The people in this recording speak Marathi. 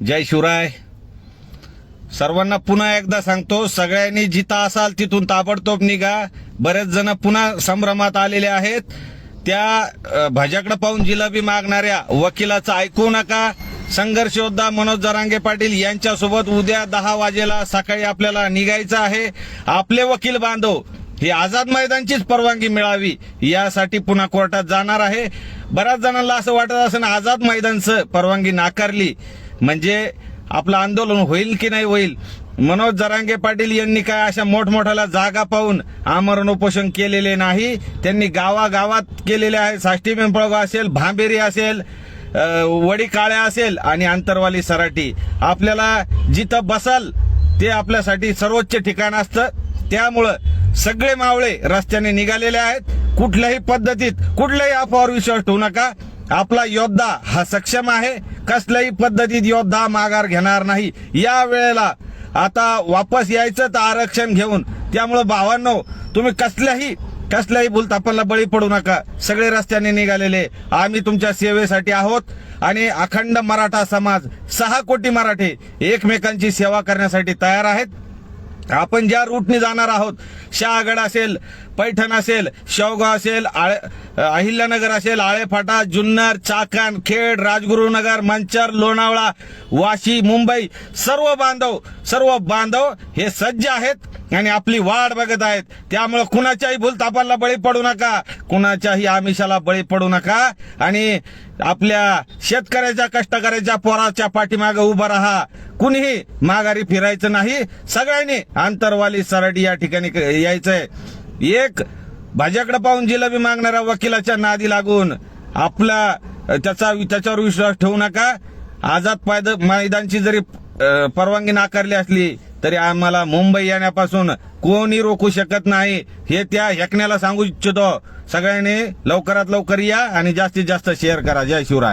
जय शिवराय. सर्वांना पुन्हा एकदा सांगतो सगळ्यांनी जिथं असाल तिथून ताबडतोब निघा. बरेच जण पुन्हा संभ्रमात आलेले आहेत. त्या भाज्याकडे पाहून जिलाबी मागणाऱ्या वकिलाचं ऐकू नका. संघर्ष योद्धा मनोज जरांगे पाटील यांच्यासोबत उद्या दहा वाजेला सकाळी आपल्याला निघायचं आहे. आपले वकील बांधव ही आझाद मैदानचीच परवानगी मिळावी यासाठी पुन्हा कोर्टात जाणार आहे. बऱ्याच जणांना असं वाटत असं आझाद मैदानचं परवानगी नाकारली. म्हणजे आपलं आंदोलन होईल की नाही होईल? मनोज जरांगे पाटील यांनी काय अशा मोठमोठ्याला जागा पाहून आमरण उपोषण केलेले नाही? त्यांनी गावागावात केलेले आहे. साष्टी पिंपळगाव असेल भांबेरी असेल वडी काळ्या असेल आणि आंतरवाली सराटी. आपल्याला जिथं बसल ते आपल्यासाठी सर्वोच्च ठिकाण असतं. त्यामुळं सगळे मावळे रस्त्याने निघालेले आहेत. कुठल्याही पद्धतीत कुठल्याही अफवावर विश्वास ठेवू नका. आपला योद्धा हा सक्षम आहे कसल्याही पद्धतीत योद्धा माघार घेणार नाही. या वेळेला आता वापस यायचं तर आरक्षण घेऊन. त्यामुळं भावांनो तुम्ही कसल्याही कसल्याही भूलथापांना बळी पडू नका. सगळे रस्त्याने निघालेले आम्ही तुमच्या सेवेसाठी आहोत. आणि अखंड मराठा समाज सहा कोटी मराठे एकमेकांची सेवा करण्यासाठी तयार आहेत. आपण ज्या रूटने जाणार आहोत शहागड असेल पैठण असेल शेवगाव असेल आळे अहिल्यानगर असेल आळेफाटा जुन्नर चाकण खेड राजगुरुनगर मंचर लोणावळा वाशी मुंबई सर्व बांधव सर्व बांधव हे सज्ज आहेत. आणि आपली वाट बघत आहेत. त्यामुळे कुणाच्याही भूलतापाला बळी पडू नका. कुणाच्याही आमिषाला बळी पडू नका. आणि आपल्या शेतकऱ्याच्या कष्टकऱ्याच्या पोराच्या पाठीमागे उभं राहा. कुणीही माघारी फिरायचं नाही. सगळ्यांनी आंतरवाली सरडी या ठिकाणी क- यायचंय. एक भाज्याकडे पाहून जिलबी मागणाऱ्या वकिलाच्या नादी लागून आपला त्याचा त्याच्यावर विश्वास ठेवू नका. आझाद पायद मैदानची जरी परवानगी नाकारली असली तरी आम्हाला मुंबई येण्यापासून कोणी रोखू शकत नाही हे त्या हेकण्याला सांगू इच्छितो. सगळ्यांनी लवकरात लवकर या आणि जास्तीत जास्त शेअर करा. जय शिवराय.